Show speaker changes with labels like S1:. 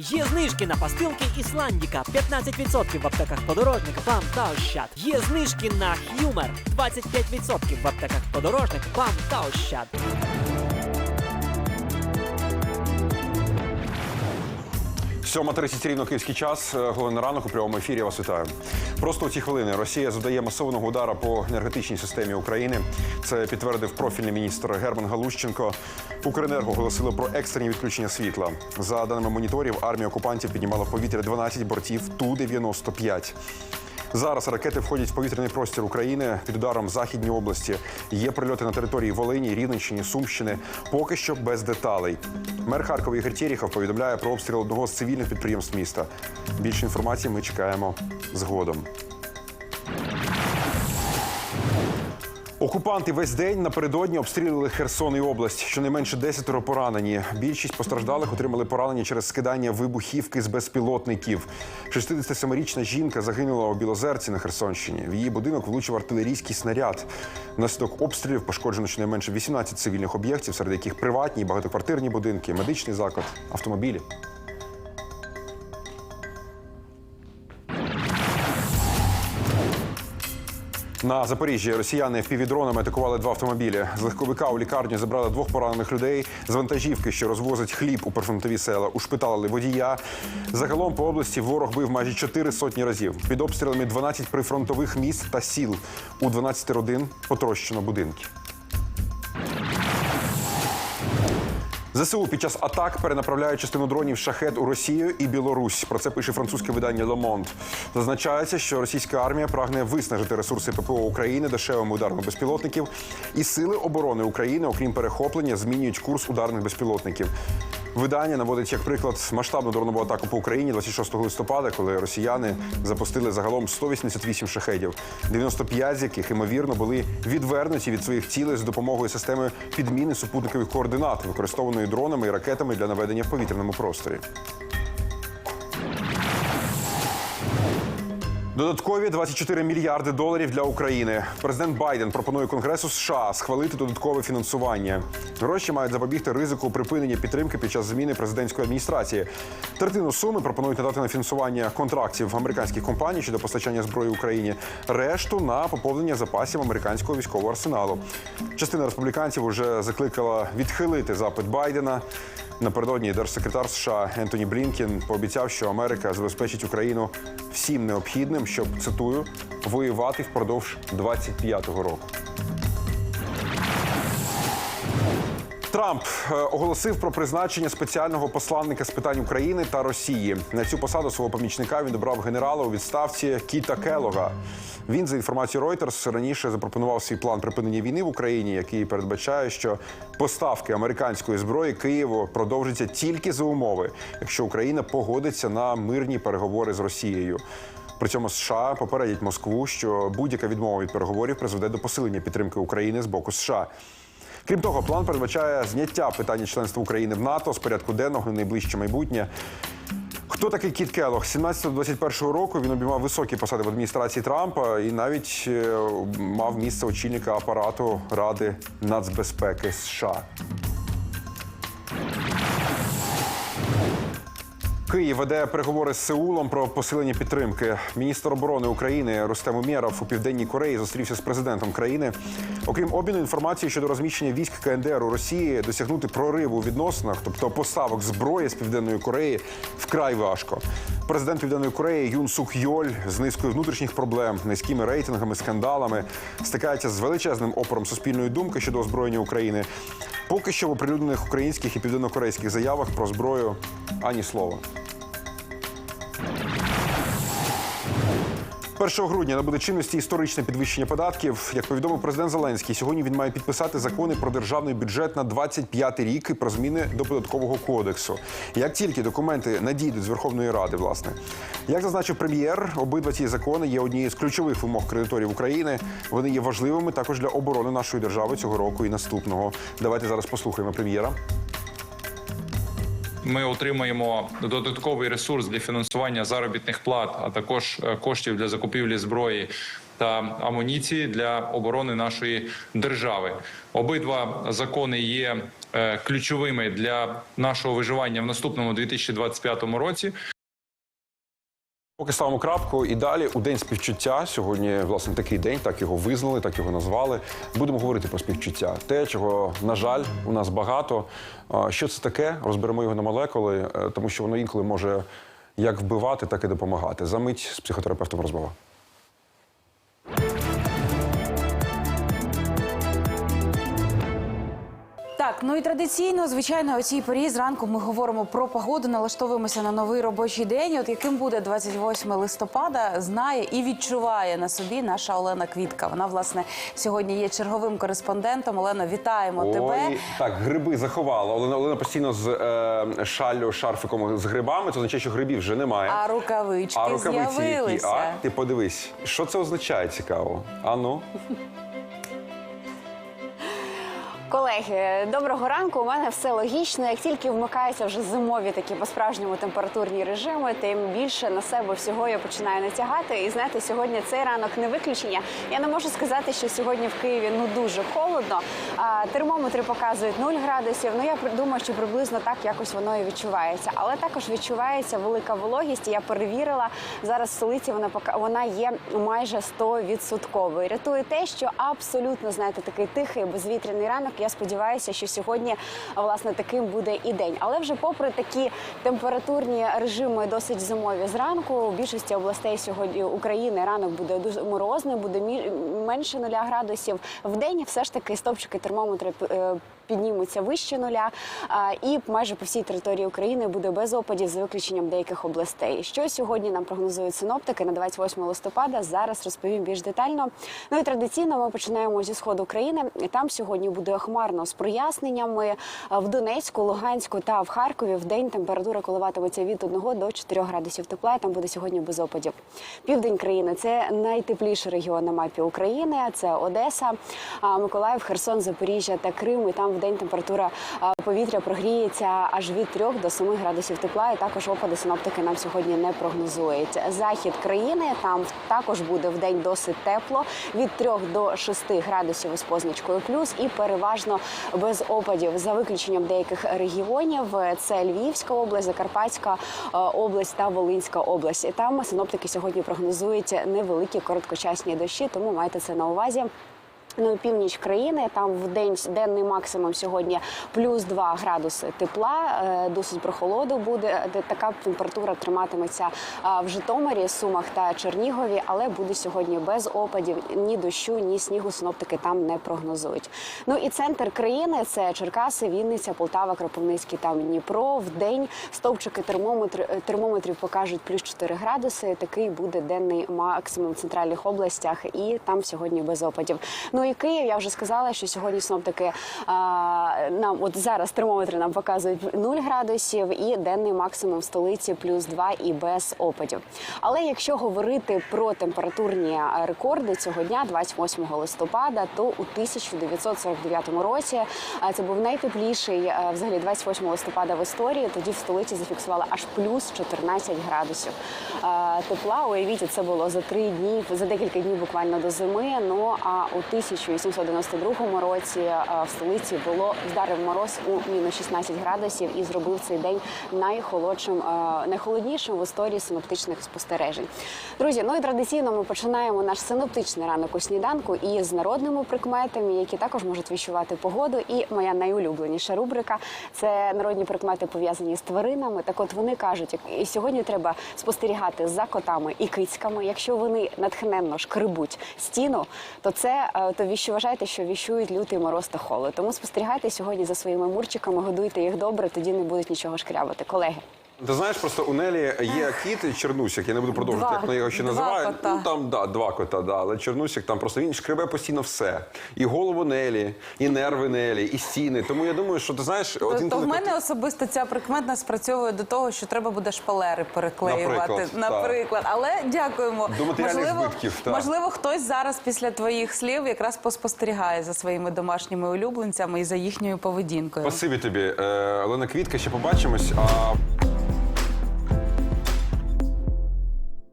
S1: Є знижки на пастилки Ісландіка 15% в аптеках подорожник, вам та ощад. Є знижки на Х'юмер 25% в аптеках подорожник, вам та ощад.
S2: Сьома 30 рівно київський час. Е, Головне ранок у прямому ефірі. Я вас вітаю. Просто у ці хвилини Росія завдає масованого удара по енергетичній системі України. Це підтвердив профільний міністр Герман Галущенко. Укренерго оголосило про екстрені відключення світла. За даними моніторів, армія окупантів піднімала в повітря 12 бортів ту 95 Зараз ракети входять в повітряний простір України під ударом західній області. Є прильоти на території Волині, Рівненщини, Сумщини. Поки що без деталей. Мер Харкова Ігор Тєріхов повідомляє про обстріл одного з цивільних підприємств міста. Більше інформації ми чекаємо згодом. Окупанти весь день напередодні обстрілювали Херсон і область. Щонайменше 10 поранені. Більшість постраждалих отримали поранення через скидання вибухівки з безпілотників. 67-річна жінка загинула у Білозерці на Херсонщині. В її будинок влучив артилерійський снаряд. Внаслідок обстрілів пошкоджено щонайменше 18 цивільних об'єктів, серед яких приватні, багатоквартирні будинки, медичний заклад, автомобілі. На Запоріжжі росіяни півдронами атакували два автомобілі. З легковика у лікарню забрали двох поранених людей. З вантажівки, що розвозить хліб у прифронтові села, ушпиталили водія. Загалом по області ворог бив майже чотири сотні разів. Під обстрілами 12 прифронтових міст та сіл. У 12 родин потрощено будинки. ЗСУ під час атак перенаправляють частину дронів шахет у Росію і Білорусь. Про це пише французьке видання Monde. Зазначається, що російська армія прагне виснажити ресурси ППО України дешевими ударами безпілотників, і сили оборони України, окрім перехоплення, змінюють курс ударних безпілотників. Видання наводить як приклад масштабну дронову атаку по Україні 26 листопада, коли росіяни запустили загалом 188 шахедів, 95 з яких ймовірно були відвернуті від своїх цілей з допомогою системи підміни супутникових координат, використованої дронами і ракетами для наведення в повітряному просторі. Додаткові 24 мільярди доларів для України. Президент Байден пропонує Конгресу США схвалити додаткове фінансування. Гроші мають запобігти ризику припинення підтримки під час зміни президентської адміністрації. Третину суми пропонують надати на фінансування контрактів американських компаній щодо постачання зброї Україні. Решту на поповнення запасів американського військового арсеналу. Частина республіканців уже закликала відхилити запит Байдена. Напередодні держсекретар США Ентоні Блінкін пообіцяв, що Америка забезпечить Україну всім необхідним, щоб цитую воювати впродовж 25-го року. Трамп е, оголосив про призначення спеціального посланника з питань України та Росії. На цю посаду свого помічника він обрав генерала у відставці Кіта Келога. Він, за інформацією Reuters, раніше запропонував свій план припинення війни в Україні, який передбачає, що поставки американської зброї Києву продовжаться тільки за умови, якщо Україна погодиться на мирні переговори з Росією. При цьому США попередять Москву, що будь-яка відмова від переговорів призведе до посилення підтримки України з боку США. Крім того, план передбачає зняття питання членства України в НАТО з порядку денного на найближче майбутнє. Хто такий Кіт Келох? З 17 до 21 року він обіймав високі посади в адміністрації Трампа і навіть е, мав місце очільника апарату Ради нацбезпеки США. Київ веде переговори з Сеулом про посилення підтримки. Міністр оборони України Рустем Умєров у південній Кореї зустрівся з президентом країни. Окрім обміну інформацією щодо розміщення військ КНДР у Росії, досягнути прориву у відносинах, тобто поставок зброї з південної Кореї, вкрай важко. Президент Південної Кореї Юн Сук Йоль з низкою внутрішніх проблем, низькими рейтингами, скандалами стикається з величезним опором суспільної думки щодо озброєння України. Поки що в оприлюднених українських і південнокорейських заявах про зброю ані слова. 1 грудня набуде чинності історичне підвищення податків. Як повідомив президент Зеленський, сьогодні він має підписати закони про державний бюджет на 25 рік і про зміни до податкового кодексу. Як тільки документи надійдуть з Верховної Ради, власне, як зазначив прем'єр, обидва ці закони є однією з ключових вимог кредиторів України. Вони є важливими також для оборони нашої держави цього року і наступного. Давайте зараз послухаємо прем'єра.
S3: Ми отримаємо додатковий ресурс для фінансування заробітних плат, а також е, коштів для закупівлі зброї та амуніції для оборони нашої держави. Обидва закони є е, ключовими для нашого виживання в наступному 2025 році.
S2: Поки ставимо крапку і далі у день співчуття. Сьогодні, власне, такий день, так його визнали, так його назвали. Будемо говорити про співчуття. Те, чого, на жаль, у нас багато. Що це таке? Розберемо його на молекули, е, тому що воно інколи може як вбивати, так і допомагати. Замить з психотерапевтом розмова.
S4: Так, ну і традиційно, звичайно, о цій порі зранку ми говоримо про погоду, налаштовуємося на новий робочий день. От яким буде 28 листопада, знає і відчуває на собі наша Олена Квітка. Вона власне сьогодні є черговим кореспондентом. Олено, вітаємо тебе.
S2: Так, гриби заховала. Олена, Олена постійно з е, шаллю, шарфиком з грибами. Це означає, що грибів вже немає.
S4: А рукавички
S2: А рукавиці які? А ти подивись, що це означає цікаво? А ну
S5: Колеги, доброго ранку. У мене все логічно. Як тільки вмикаються вже зимові такі по-справжньому температурні режими, тим більше на себе всього я починаю натягати. І знаєте, сьогодні цей ранок не виключення. Я не можу сказати, що сьогодні в Києві ну дуже холодно. Термометри показують 0 градусів. Ну я думаю, що приблизно так якось воно і відчувається. Але також відчувається велика вологість. Я перевірила зараз в столиці. Вона вона є майже 100%. Рятує те, що абсолютно знаєте, такий тихий безвітряний ранок. Я сподіваюся, що сьогодні власне таким буде і день. Але вже попри такі температурні режими, досить зимові зранку, у більшості областей сьогодні України ранок буде дуже морозним, буде менше нуля градусів. В день все ж таки стопчики термометри е, піднімуться вище нуля, і майже по всій території України буде без опадів за виключенням деяких областей. Що сьогодні нам прогнозують синоптики на 28 листопада? Зараз розповім більш детально. Ну і традиційно ми починаємо зі сходу України. І Там сьогодні буде хмарно з проясненнями в Донецьку, Луганську та в Харкові. В день температура коливатиметься від 1 до 4 градусів тепла. Там буде сьогодні без опадів. Південь країни це найтепліший регіон на мапі України. Це Одеса, Миколаїв, Херсон, Запоріжжя та Крим. І там в день температура повітря прогріється аж від 3 до 7 градусів тепла. І також опади синоптики нам сьогодні не прогнозують. Захід країни там також буде в день досить тепло від 3 до 6 градусів із позначкою плюс і переважно без опадів за виключенням деяких регіонів. Це Львівська область, Закарпатська е, область та Волинська область. І там синоптики сьогодні прогнозують невеликі короткочасні дощі, тому майте це на увазі. Ну, північ країни там в день денний максимум сьогодні плюс 2 градуси тепла, е, досить прохолоду буде. Така температура триматиметься в Житомирі, Сумах та Чернігові, але буде сьогодні без опадів ні дощу, ні снігу. Синоптики там не прогнозують. Ну і центр країни це Черкаси, Вінниця, Полтава, Кропивницький та Дніпро. В день стовпчики термометр, е, термометрів покажуть плюс 4 градуси. Такий буде денний максимум в центральних областях, і там сьогодні без опадів. Ну і Київ, я вже сказала, що сьогодні синоптики а, нам от зараз термометри нам показують 0 градусів і денний максимум в столиці плюс 2 і без опадів. Але якщо говорити про температурні рекорди цього дня, 28 листопада, то у 1949 році це був найтепліший взагалі 28 листопада в історії. Тоді в столиці зафіксували аж плюс 14 градусів тепла. Уявіть, це було за три дні, за декілька днів буквально до зими. Ну а у 1892 році е, в столиці було вдарив мороз у мінус 16 градусів і зробив цей день найхолодшим, е, найхолоднішим в історії синоптичних спостережень. Друзі, ну і традиційно ми починаємо наш синоптичний ранок у сніданку із народними прикметами, які також можуть віщувати погоду. І моя найулюбленіша рубрика це народні прикмети пов'язані з тваринами. Так, от вони кажуть, і сьогодні треба спостерігати за котами і кицьками. Якщо вони натхненно шкребуть стіну, то це то віщо вважайте, що віщують лютий мороз та холод. Тому спостерігайте сьогодні за своїми мурчиками, годуйте їх добре, тоді не будуть нічого шкрябати. Колеги.
S2: Ти знаєш, просто у Нелі є кіт Чернусик, я не буду продовжувати,
S4: Два.
S2: як вона його ще
S4: Два
S2: називає.
S4: кота.
S2: Ну там да, два кота, да. Але Чернусик там просто він шкребе постійно все. І голову Нелі, і нерви Нелі, і стіни. Тому я думаю, що ти знаєш, от
S4: То, то
S2: інколи
S4: в мене особисто ця прикметна спрацьовує до того, що треба буде шпалери переклеювати.
S2: Наприклад, так.
S4: Але дякуємо.
S2: До матеріальних
S4: можливо,
S2: збитків, так.
S4: можливо, хтось зараз після твоїх слів якраз поспостерігає за своїми домашніми улюбленцями і за їхньою поведінкою.
S2: Спасибі тобі, е, Олена Квітка. Ще побачимось. А